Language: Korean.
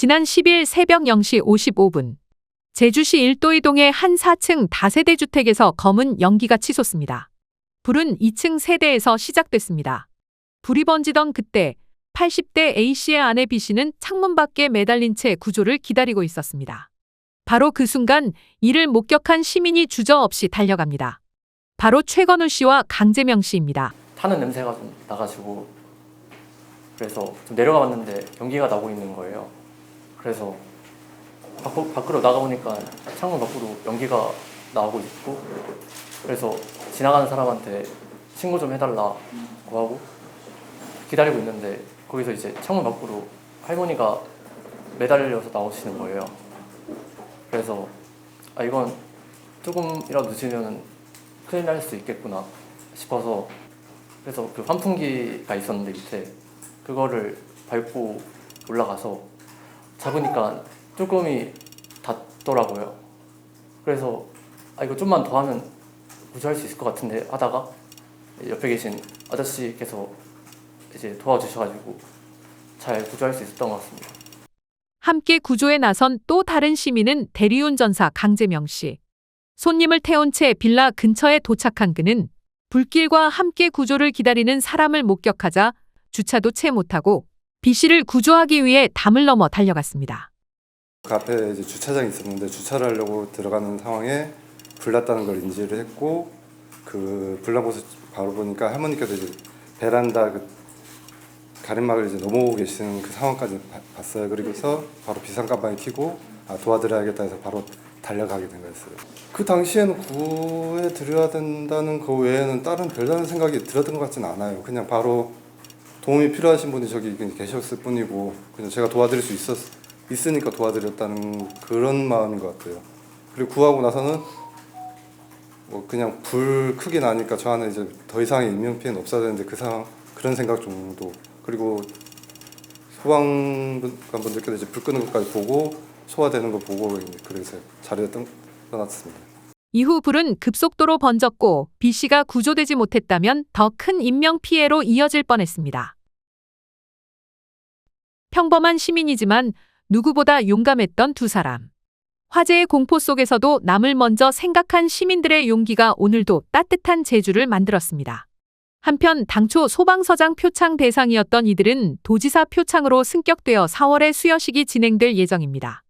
지난 10일 새벽 0시 55분 제주시 일도이동의 한 4층 다세대 주택에서 검은 연기가 치솟습니다. 불은 2층 세대에서 시작됐습니다. 불이 번지던 그때 80대 A씨의 아내 B씨는 창문 밖에 매달린 채 구조를 기다리고 있었습니다. 바로 그 순간 이를 목격한 시민이 주저없이 달려갑니다. 바로 최건우 씨와 강재명 씨입니다. 타는 냄새가 좀 나가지고 그래서 좀 내려가 봤는데 연기가 나고 있는 거예요. 그래서 밖, 밖으 로 나가보니까 창문 밖으로 연기가 나오고 있고 그래서 지나가는 사람한테 신고 좀 해달라고 하고 기다리고 있는데 거기서 이제 창문 밖으로 할머니가 매달려서 나오시는 거예요. 그래서 아 이건 조금이라도 늦으면 큰일 날 수 있겠구나 싶어서 그래서 그 환풍기가 있었는데 밑에 그거를 밟고 올라가서 잡으니까 조금이 닿더라고요. 그래서 아 이거 좀만 더 하면 구조할 수 있을 것 같은데 하다가 옆에 계신 아저씨께서 이제 도와주셔가지고 잘 구조할 수 있었던 것 같습니다. 함께 구조에 나선 또 다른 시민은 대리운전사 강재명 씨. 손님을 태운 채 빌라 근처에 도착한 그는 불길과 함께 구조를 기다리는 사람을 목격하자 주차도 채 못하고 B 씨를 구조하기 위해 담을 넘어 달려갔습니다. 그 앞에 이제 주차장이 있었는데 주차를 하려고 들어가는 상황에 불났다는 걸 인지를 했고 그 불난 곳을 바로 보니까 할머니께서 이제 베란다 그 가림막을 이제 넘어오고 계시는 그 상황까지 바- 봤어요. 그리고서 바로 비상 깜빡이 켜고 아, 도와드려야겠다 해서 바로 달려가게 된 거였어요. 그 당시에는 구해 드려야 된다는 그 외에는 다른 별다른 생각이 들었던 것 같지는 않아요. 그냥 바로 도움이 필요하신 분이 저기 계셨을 뿐이고 그냥 제가 도와드릴 수 있었 있으니까 도와드렸다는 그런 마음인 것 같아요. 그리고 구하고 나서는 뭐 그냥 불 크게 나니까 저 안에 이제 더 이상의 인명 피해는 없어야 되는데 그 상황 그런 생각 정도 그리고 소방관분들께서 이제 불 끄는 것까지 보고 소화되는 거 보고 그래서 자리에 떠- 떠났습니다. 이후 불은 급속도로 번졌고 B 씨가 구조되지 못했다면 더 큰 인명 피해로 이어질 뻔했습니다. 평범한 시민이지만 누구보다 용감했던 두 사람. 화재의 공포 속에서도 남을 먼저 생각한 시민들의 용기가 오늘도 따뜻한 제주를 만들었습니다. 한편 당초 소방서장 표창 대상이었던 이들은 도지사 표창으로 승격되어 4월에 수여식이 진행될 예정입니다.